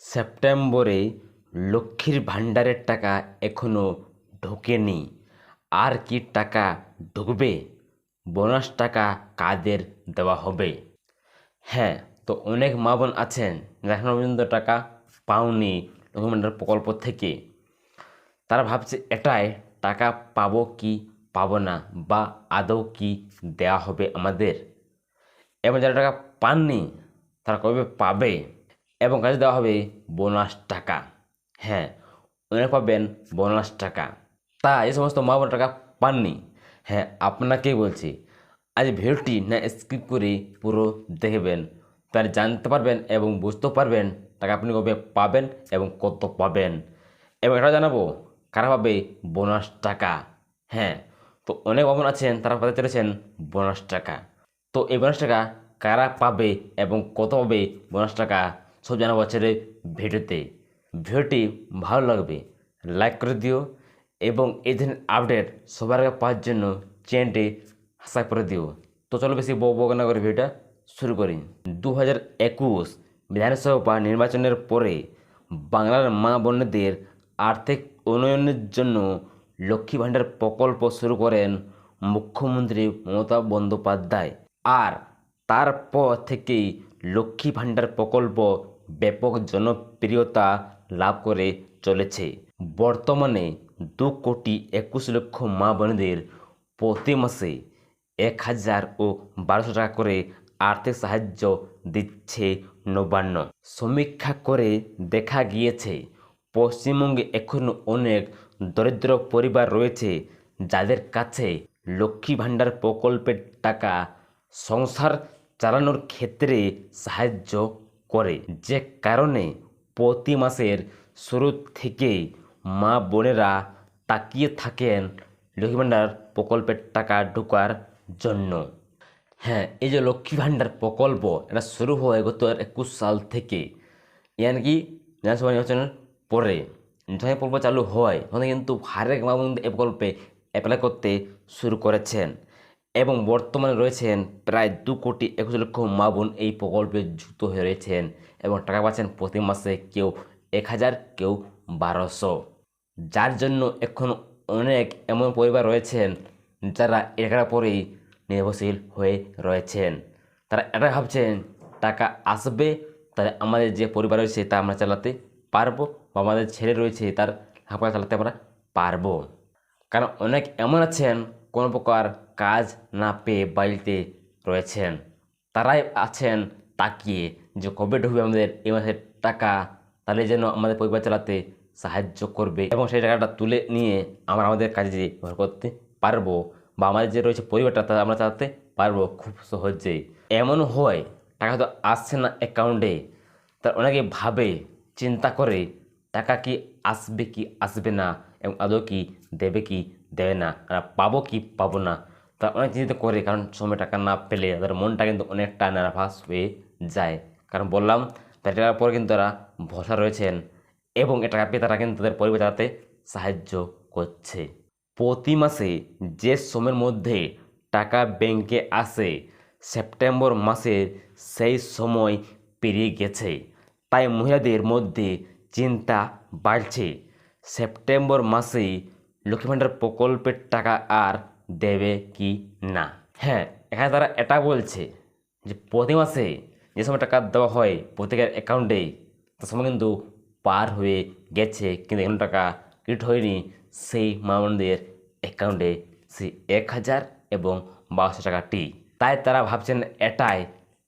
সেপ্টেম্বরে লক্ষ্মীর ভাণ্ডারের টাকা এখনও ঢোকেনি। আর কি টাকা ঢুকবে? বোনাস টাকা কাদের দেওয়া হবে? হ্যাঁ তো অনেক মা বোন আছেন, যারা পর্যন্ত টাকা পাওনি লক্ষ্মী ভাণ্ডার প্রকল্প থেকে। তারা ভাবছে, এটাই টাকা পাবো কি পাবো না বা আদৌ কি দেওয়া হবে আমাদের? এবং যারা টাকা পাননি, তারা কবে পাবে? এবং কাজে দেওয়া হবে বোনাস টাকা। হ্যাঁ অনেক পাবেন বোনাস টাকা। তা এই সমস্ত মা বোন টাকা পাননি। হ্যাঁ আপনাকেই বলছি, আজ ভিডিওটি না স্কিপ করে পুরো দেখবেন। তার জানতে পারবেন এবং বুঝতে পারবেন টাকা আপনি কবে পাবেন এবং কত পাবেন। এবং এটা জানাব, কারা পাবে বোনাস টাকা। হ্যাঁ তো অনেক বাবন আছেন, তারা পাতে চলেছেন বোনাস টাকা। তো এই বোনাস টাকা কারা পাবে এবং কত পাবে বোনাস টাকা সব জানাব আজকের ভিডিওতে। ভিডিওটি ভালো লাগবে লাইক করে দিও এবং এই ধরনের আপডেট সবার আগে পাওয়ার জন্য চ্যানেলটি সাবস্ক্রাইব করে দিও। তো চলো বেশি বউ বউ না করে ভিডিওটা শুরু করি। দু হাজার একুশ বিধানসভা নির্বাচনের পরে বাংলার মা বোনদের আর্থিক উন্নয়নের জন্য লক্ষ্মী ভাণ্ডার প্রকল্প শুরু করেন মুখ্যমন্ত্রী মমতা বন্দ্যোপাধ্যায়। আর তারপর থেকেই লক্ষ্মী ভাণ্ডার প্রকল্প ব্যাপক জনপ্রিয়তা লাভ করে চলেছে। বর্তমানে দু কোটি একুশ লক্ষ মা বোনদের প্রতি মাসে এক হাজার ও বারোশো টাকা করে আর্থিক সাহায্য দিচ্ছে নবান্ন। সমীক্ষা করে দেখা গিয়েছে, পশ্চিমবঙ্গে এখনও অনেক দরিদ্র পরিবার রয়েছে যাদের কাছে লক্ষ্মী ভাণ্ডার প্রকল্পের টাকা সংসার চালানোর ক্ষেত্রে সাহায্য করে। যে কারণে প্রতি মাসের শুরু থেকেই মা বোনেরা তাকিয়ে থাকেন লক্ষ্মী ভাণ্ডার প্রকল্পের টাকা ঢোকার জন্য। হ্যাঁ এই যে লক্ষ্মী ভাণ্ডার প্রকল্প, এটা শুরু হয় গত একুশ সাল থেকে। ইয়ানি বিধানসভা নির্বাচনের পরে। যখন প্রকল্প চালু হয় তখন কিন্তু হারেক মা বোনদের এই প্রকল্পে অ্যাপ্লাই করতে শুরু করেছেন। এবং বর্তমানে রয়েছেন প্রায় দু কোটি একুশ লক্ষ মা বোন এই প্রকল্পে যুক্ত হয়ে রয়েছেন এবং টাকা পাচ্ছেন প্রতি মাসে কেউ এক হাজার, কেউ বারোশো। যার জন্য এখন অনেক এমন পরিবার রয়েছেন যারা এটার পরেই নির্ভরশীল হয়ে রয়েছেন। তারা এটা ভাবছেন, টাকা আসবে, তাহলে আমাদের যে পরিবার রয়েছে তা আমরা চালাতে পারব বা আমাদের ছেলে রয়েছে তার হাঁপাকা চালাতে আমরা পারব। কারণ অনেক এমন আছেন, কোনো প্রকার কাজ না পেয়ে বাড়িতে রয়েছেন। তারাই আছেন তাকিয়ে যে কবে ঢুকবে আমাদের এই মাসের টাকা তাহলে যেন আমাদের পরিবার চালাতে সাহায্য করবে এবং সেই টাকাটা তুলে নিয়ে আমরা আমাদের কাজে ব্যবহার করতে পারব বা আমাদের যে রয়েছে পরিবারটা, তা আমরা চালাতে পারব খুব সহজেই। এমন হয়, টাকা তো আসছে না অ্যাকাউন্টে তার অনেকে ভাবে, চিন্তা করে, টাকা কি আসবে কি আসবে না এবং আদৌ কি দেবে কি দেবে না পাবো কি পাবো না? তা অনেক চিন্তিত করে, কারণ সময় টাকা না পেলে তাদের মনটা কিন্তু অনেকটা নার্ভাস হয়ে যায়। কারণ বললাম, তার টাকার পরে কিন্তু তারা ভরসা রয়েছেন এবং এ টাকা পেয়ে তারা কিন্তু তাদের পরিবার চালাতে সাহায্য করছে। প্রতি মাসে যে সময়ের মধ্যে টাকা ব্যাংকে আসে, সেপ্টেম্বর মাসে সেই সময় পেরিয়ে গেছে। তাই মহিলাদের মধ্যে চিন্তা বাড়ছে। সেপ্টেম্বর মাসে লক্ষ্মী ভাণ্ডার প্রকল্পের টাকা আর দেবে কি না? হ্যাঁ এখানে তারা এটা বলছে যে প্রতি মাসে যে সময় টাকা দেওয়া হয় প্রত্যেকের অ্যাকাউন্টে তার সময় কিন্তু পার হয়ে গেছে, কিন্তু এখন টাকা ক্রেডিট হয়নি। সেই মামনদের অ্যাকাউন্টে সেই এক হাজার এবং বারোশো টাকাটি। তাই তারা ভাবছেন এটাই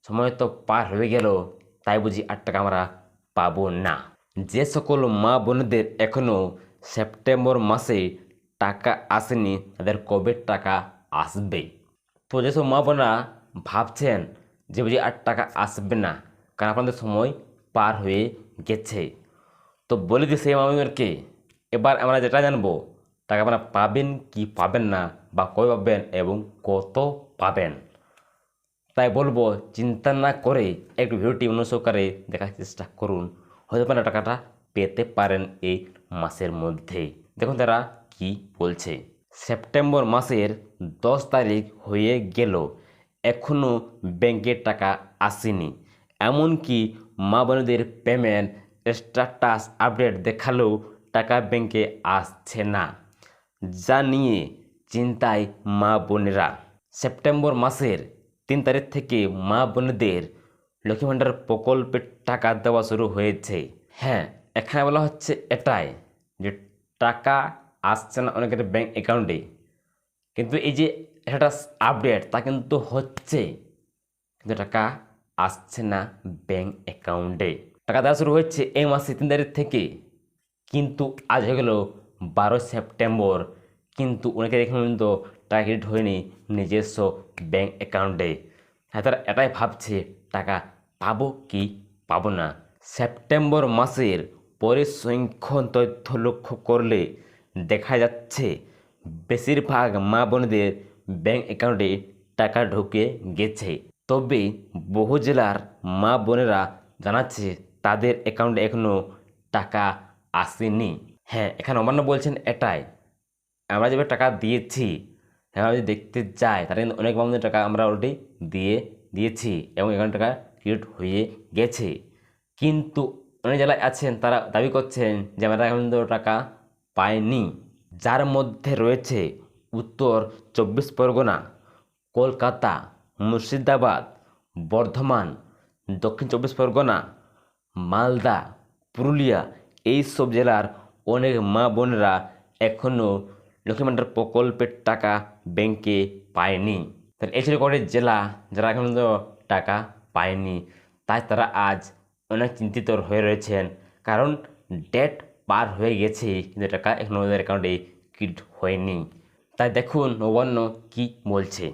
সময় তো পার হয়ে গেল, তাই বুঝি আর টাকা আমরা পাবো না। যে সকল মা বোনদের এখনও সেপ্টেম্বর মাসে টাকা আসেনি, তাদের কবে টাকা আসবে তো যেসব মা বোনরা ভাবছেন যে বুঝি আর টাকা আসবে না, কারণ আপনাদের সময় পার হয়ে গেছে। তো বলে দিই সেই মামিদেরকে, এবার আমরা যেটা জানব, টাকা আপনারা পাবেন কি পাবেন না, বা কবে পাবেন এবং কত পাবেন। তাই বলব, চিন্তা না করে একটু ভিডিওটি অনুসহকারে দেখার চেষ্টা করুন। হয়তো আপনারা টাকাটা পেতে পারেন এই মাসের মধ্যে। দেখুন তারা কি বলছে? সেপ্টেম্বর মাসের দশ তারিখ হয়ে গেল। এখনও ব্যাংকের টাকা আসেনি। এমনকি মা বোনদের পেমেন্ট স্ট্যাটাস আপডেট দেখালেও টাকা ব্যাংকে আসছে না। যা নিয়ে চিন্তায় মা বোনেরা। সেপ্টেম্বর মাসের তিন তারিখ থেকে মা বোনদের লক্ষ্মী ভাণ্ডার প্রকল্পের টাকা দেওয়া শুরু হয়েছে। হ্যাঁ এখানে বলা হচ্ছে এটাই যে টাকা আসছে না অনেকের ব্যাঙ্ক অ্যাকাউন্টে কিন্তু এই যে একটা আপডেট তা কিন্তু হচ্ছে। কিন্তু টাকা আসছে না ব্যাঙ্ক অ্যাকাউন্টে টাকা দেওয়া শুরু হচ্ছে এই মাসে তিন তারিখ থেকে। কিন্তু আজ হয়ে গেল বারো সেপ্টেম্বর। কিন্তু অনেকের এখানে পর্যন্ত টাকা ক্রেডিট হয়নি নিজস্ব ব্যাঙ্ক অ্যাকাউন্টে হ্যাঁ তারা এটাই ভাবছে, টাকা পাবো কি পাবো না। সেপ্টেম্বর মাসের পরিসংখ্যান তথ্য লক্ষ্য করলে দেখা যাচ্ছে, বেশিরভাগ মা বোনদের ব্যাঙ্ক অ্যাকাউন্টে টাকা ঢুকে গেছে। তবে বহু জেলার মা বোনেরা জানাচ্ছে, তাদের অ্যাকাউন্টে এখনও টাকা আসেনি। হ্যাঁ এখানে অমান্য বলছেন এটাই। আমরা যেভাবে টাকা দিয়েছি হ্যাঁ আমরা যদি দেখতে যাই, তাহলে কিন্তু অনেক মানুষের টাকা আমরা অলরেডি দিয়ে দিয়েছি এবং এখানে টাকা ক্রিয়েট হয়ে গেছে। কিন্তু অনেক জেলায় আছেন, তারা দাবি করছেন যে, আমরা এখন টাকা পাইনি যার মধ্যে রয়েছে উত্তর চব্বিশ পরগনা, কলকাতা, মুর্শিদাবাদ, বর্ধমান, দক্ষিণ চব্বিশ পরগনা, মালদা, পুরুলিয়া এই সব জেলার অনেক মা বোনেরা এখনও লক্ষ্মী ভাণ্ডার প্রকল্পের টাকা ব্যাংকে পায়নি। তাহলে এই ছিল জেলা যারা এখন টাকা পায়নি। তাই তারা আজ অনেক চিন্তিত হয়ে রয়েছেন। কারণ ডেট পার হয়ে গেছে, কিন্তু টাকা এখনও ওদের অ্যাকাউন্টে ক্রিয়েট হয়নি। তাই দেখুন, নবান্ন কি বলছে।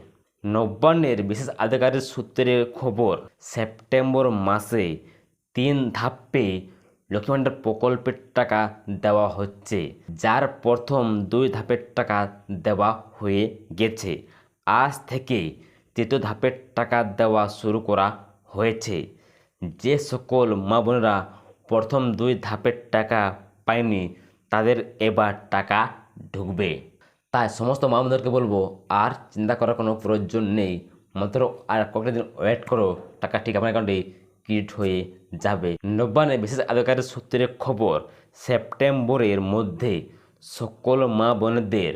নবান্নের বিশেষ আধিকারিক সূত্রে খবর, সেপ্টেম্বর মাসে তিন ধাপে লক্ষ্মী ভাণ্ডার প্রকল্পের টাকা দেওয়া হচ্ছে, যার প্রথম দুই ধাপের টাকা দেওয়া হয়ে গেছে। আজ থেকে তৃতীয় ধাপের টাকা দেওয়া শুরু করা হয়েছে। যে সকল মা বোনেরা প্রথম দুই ধাপের টাকা পায়নি, তাদের এবার টাকা ঢুকবে। তাই সমস্ত মা বোনদেরকে বলব, আর চিন্তা করার কোনো প্রয়োজন নেই। মাত্র আর কয়েকটা দিন ওয়েট করো টাকা ঠিক আপনার অ্যাকাউন্টে ক্রিয়েট হয়ে যাবে। নব্বানে বিশেষ আধিকারিক সূত্রে খবর, সেপ্টেম্বরের মধ্যে সকল মা বোনদের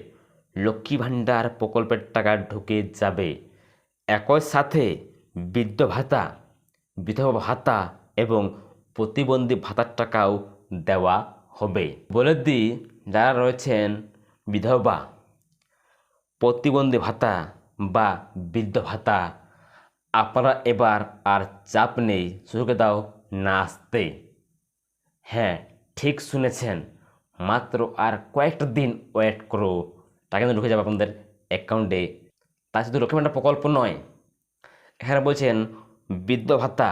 লক্ষ্মী ভাণ্ডার প্রকল্পের টাকা ঢুকে যাবে। একই সাথে বৃদ্ধ ভাতা বিধবা ভাতা এবং প্রতিবন্ধী ভাতার টাকাও দেওয়া হবে। বলে দিই যারা রয়েছেন বিধবা প্রতিবন্ধী ভাতা বা বৃদ্ধ ভাতা। আপনারা এবার আর চাপ নেই, সুযোগে দাও না আসতে হ্যাঁ ঠিক শুনেছেন, মাত্র আর কয়েকটা দিন ওয়েট করো। টাকা কিন্তু ঢুকে যাবে আপনাদের অ্যাকাউন্টে তা শুধু লক্ষ্মী প্রকল্প নয়। এখানে বলছেন বৃদ্ধ ভাতা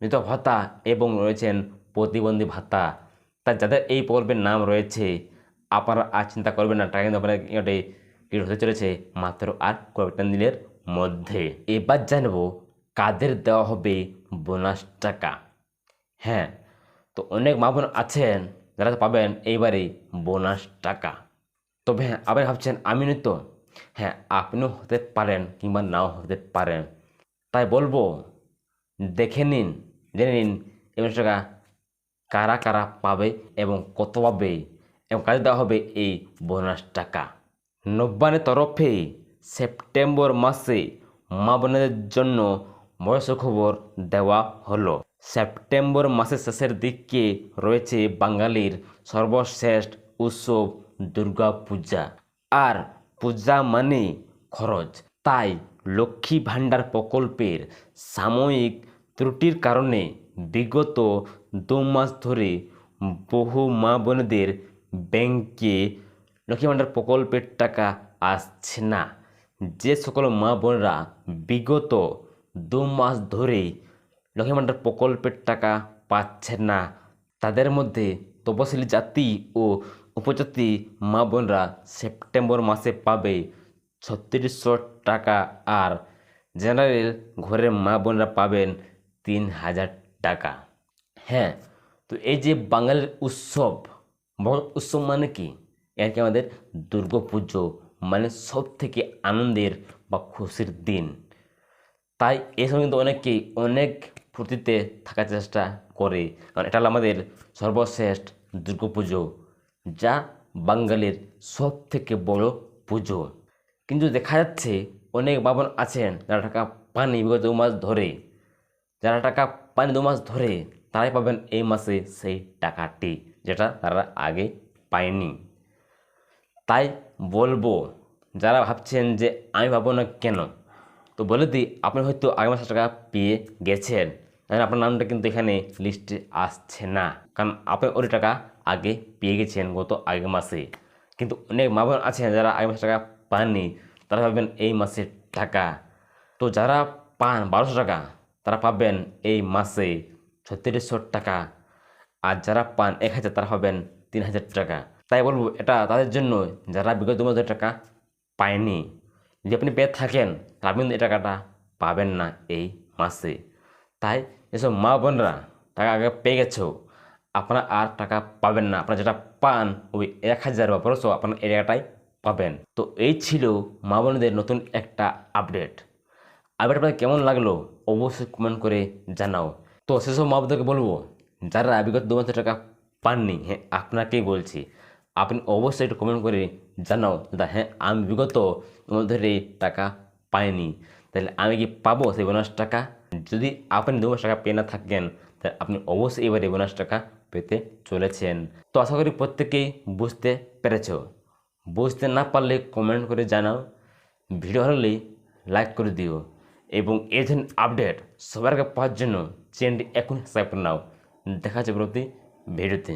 বৃদ্ধ ভাতা এবং রয়েছেন প্রতিবন্ধী ভাতা। তা যাদের এই প্রকল্পের নাম রয়েছে, আপনারা আর চিন্তা করবেন না টাকা কিন্তু আপনার ক্রিয়েট হতে চলেছে মাত্র আর কয়েকটা দিনের মধ্যে। এবার জানব কাদের দেওয়া হবে বোনাস টাকা। হ্যাঁ তো অনেক মা বোন আছেন, যারা পাবেন এইবারেই বোনাস টাকা। তবে হ্যাঁ আবার ভাবছেন, আমি তো। হ্যাঁ আপনিও হতে পারেন কিংবা নাও হতে পারেন। তাই বলব, দেখে নিন, জেনে নিন এই বোনাস টাকা কারা কারা পাবে এবং কত পাবে? এবং কাজে দেওয়া হবে এই বোনাস টাকা। নব্বানের তরফে সেপ্টেম্বর মাসে মা বোনেদের জন্য বয়স খবর দেওয়া হলো। সেপ্টেম্বর মাসের শেষের দিকে রয়েছে বাঙালির সর্বশ্রেষ্ঠ উৎসব দুর্গা পূজা। আর পূজা মানে খরচ। তাই লক্ষ্মী ভাণ্ডার প্রকল্পের সাময়িক ত্রুটির কারণে বিগত দু মাস ধরে বহু মা বোনদের ব্যাংকে লক্ষ্মী ভাণ্ডার প্রকল্পের টাকা আসছে না। যে সকল মা বোনরা বিগত দু মাস ধরে লক্ষ্মী ভাণ্ডার প্রকল্পের টাকা পাচ্ছেন না, তাদের মধ্যে তপশিলি জাতি ও উপজাতি মা বোনরা সেপ্টেম্বর মাসে পাবে ছত্রিশশো টাকা আর জেনারেল ঘরের মা বোনরা পাবেন তিন হাজার টাকা। হ্যাঁ তো এই যে বাঙালির উৎসব বড় উৎসব মানে কি? এর কি আমাদের দুর্গা পুজো মানে সব থেকে আনন্দের বা খুশির দিন। তাই এই সময় কিন্তু অনেকেই অনেক ফুর্তিতে থাকার চেষ্টা করে। কারণ এটা হলো আমাদের সর্বশেষ দুর্গাপুজো যা বাঙালির সব থেকে বড় পুজো। কিন্তু দেখা যাচ্ছে অনেক বাবন আছেন যারা টাকা পানি বিগত মাস ধরে। যারা টাকা পানি দু মাস ধরে তারাই পাবেন এই মাসে সেই টাকাটি, যেটা তারা আগে পায়নি। তাই বলব, যারা ভাবছেন যে আমি পাবো না কেন, তো বলে দিই, আপনি হয়তো আগামী মাসে টাকা পেয়ে গেছেন। তাহলে আপনার নামটা কিন্তু এখানে লিস্টে আসছে না। কারণ আপনি ওই টাকা আগে পেয়ে গেছেন গত আগের মাসে। কিন্তু অনেক মা বোন আছেন যারা আগের মাসে টাকা পাননি, তারা পাবেন এই মাসের টাকা। তো যারা পান বারোশো টাকা তারা পাবেন এই মাসে ছত্রিশশো টাকা। আর যারা পান এক হাজার, তারা পাবেন তিন হাজার টাকা। তাই বলব, এটা তাদের জন্য যারা বিগত দু মাসের টাকা পায়নি, যদি আপনি পেয়ে থাকেন আপনি কিন্তু এই টাকাটা পাবেন না এই মাসে। তাই এসব মা বোনরা টাকা আগে পেয়ে গেছো, আপনারা আর টাকা পাবেন না। আপনারা যেটা পান ওই এক হাজার বা বারোশো আপনার এই টাকাটাই পাবেন। তো এই ছিল মা বোনদের নতুন একটা আপডেট। আপডেট আপনাদের কেমন লাগল? অবশ্যই কমেন্ট করে জানাও। তো সেসব মা বোনদেরকে বলব, যারা বিগত দু মাসের টাকা পাননি হ্যাঁ আপনাকেই বলছি, আপনি অবশ্যই একটু কমেন্ট করে জানাও দাদা হ্যাঁ আমি বিগত ধরে টাকা পাইনি। তাহলে আমি কি পাবো সেই বোনাস টাকা? যদি আপনি দু মাস টাকা পেয়ে না থাকেন, তাহলে আপনি অবশ্যই এবারে বোনাস টাকা পেতে চলেছেন। তো আশা করি প্রত্যেকেই বুঝতে পেরেছ। বুঝতে না পারলে কমেন্ট করে জানাও। ভিডিও হলে লাইক করে দিও। এবং এজেন্ট আপডেট সবার আগে পাওয়ার জন্য চ্যানেলটি এখন সাবস্ক্রাইব করে নাও। দেখা যাবে ভিডিওতে